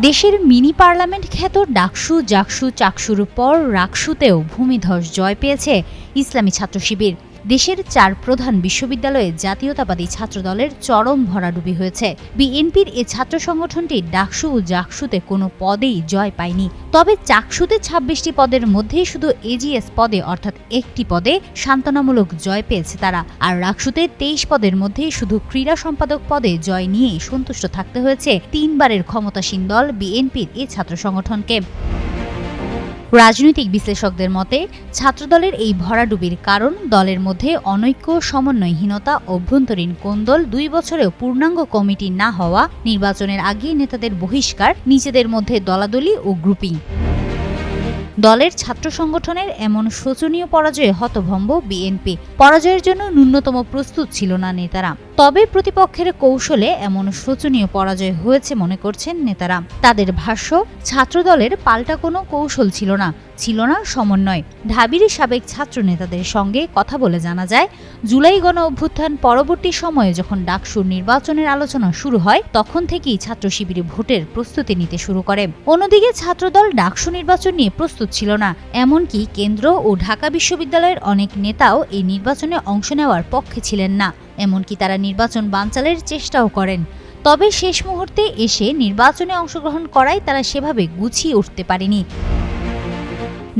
দেশের mini parliament খ্যাত ডাকসু, জাকসু, চাকসুর পর রাকসুতেও ভূমিধস জয় পেয়েছে ইসলামী ছাত্র শিবির দেশের চার প্রধান বিশ্ববিদ্যালয়ে জাতীয়তাবাদী ছাত্রদলের চরম ভরাডুবি হয়েছে। বিএনপির এ ছাত্র সংগঠনটি ডাকসু ও জাকসুতে কোনো পদেই জয় পায়নি। তবে চাকসুতে ছাব্বিশটি পদের মধ্যেই শুধু এজিএস পদে অর্থাৎ একটি পদে সান্ত্বনামূলক জয় পেয়েছে তারা। আর রাকসুতে তেইশ পদের মধ্যেই শুধু ক্রীড়া সম্পাদক পদে জয় নিয়েই সন্তুষ্ট থাকতে হয়েছে তিনবারের ক্ষমতাসীন দল বিএনপির এ ছাত্র সংগঠনকে। রাজনৈতিক বিশ্লেষকদের মতে, ছাত্রদলের এই ভরাডুবির কারণ দলের মধ্যে অনৈক্য, সমন্বয়হীনতা, অভ্যন্তরীণ কোন্দল, দুই বছরেও পূর্ণাঙ্গ কমিটি না হওয়া, নির্বাচনের আগে নেতাদের বহিষ্কার, নিজেদের মধ্যে দলাদলি ও গ্রুপিং। দলের ছাত্র সংগঠনের এমন শোচনীয় পরাজয়ে হতভম্ব বিএনপি। পরাজয়ের জন্য ন্যূনতম প্রস্তুত ছিল না নেতারা। তবে প্রতিপক্ষের কৌশলে এমন শোচনীয় পরাজয় হয়েছে মনে করছেন নেতারা। তাদের ভাষ্য, ছাত্রদলের পাল্টা কোনো কৌশল ছিল না ছিল না সমন্বয়। ঢাবির সাবেক ছাত্র নেতাদের সঙ্গে কথা বলে জানা যায়, জুলাই গণ অভ্যুত্থান পরবর্তী সময়ে যখন ডাকসুর নির্বাচনের আলোচনা শুরু হয়, তখন থেকেই ছাত্র শিবিরে ভোটের প্রস্তুতি নিতে শুরু করে। অন্যদিকে ছাত্রদল ডাকসু নির্বাচন নিয়ে প্রস্তুত ছিল না। এমনকি কেন্দ্র ও ঢাকা বিশ্ববিদ্যালয়ের অনেক নেতাও এই নির্বাচনে অংশ নেওয়ার পক্ষে ছিলেন না। এমনকি তারা নির্বাচন বানচালের চেষ্টাও করেন। তবে শেষ মুহূর্তে এসে নির্বাচনে অংশগ্রহণ করায় তারা সেভাবে গুছিয়ে উঠতে পারেনি।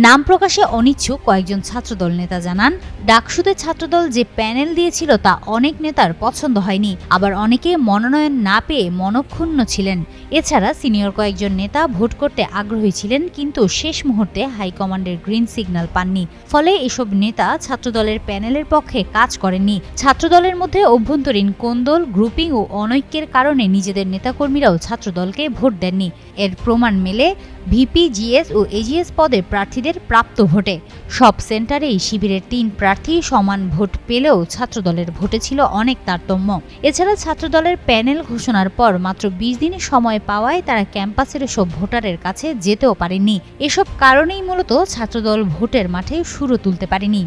নাম প্রকাশে অনিচ্ছুক কয়েকজন ছাত্রদল নেতা জানান, ডাকসুতে ছাত্রদল যে প্যানেল দিয়েছিল তা অনেক নেতার পছন্দ হয়নি। আবার অনেকে মনোনয়ন না পেয়ে মনক্ষুণ্ণ ছিলেন। এছাড়া সিনিয়র কয়েকজন নেতা ভোট করতে আগ্রহী ছিলেন, কিন্তু শেষ মুহূর্তে হাইকমান্ডের গ্রিন সিগন্যাল পাননি। ফলে এসব নেতা ছাত্রদলের প্যানেলের পক্ষে কাজ করেননি। ছাত্রদলের মধ্যে অভ্যন্তরীণ কোন্দল, গ্রুপিং ও অনৈক্যের কারণে নিজেদের নেতাকর্মীরাও ছাত্রদলকে ভোট দেননি। এর প্রমাণ মেলে ভিপি জিএস ও এজিএস পদে প্রার্থীদের প্রাপ্ত ভোটে। সব সেন্টারেই শিবিরের তিন প্রার্থী সমান ভোট পেলেও ছাত্রদলের ভোটে ছিল অনেক তারতম্য। এছাড়া ছাত্রদলের প্যানেল ঘোষণার পর মাত্র বিশ দিনের সময় পাওয়ায় তারা ক্যাম্পাসের সব ভোটারের কাছে যেতেও পারেনি এসব কারণেই মূলত ছাত্রদল ভোটের মাঠে সুরও তুলতে পারেনি।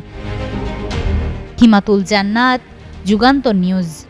হিমাতুল জান্নাত, যুগান্তর নিউজ।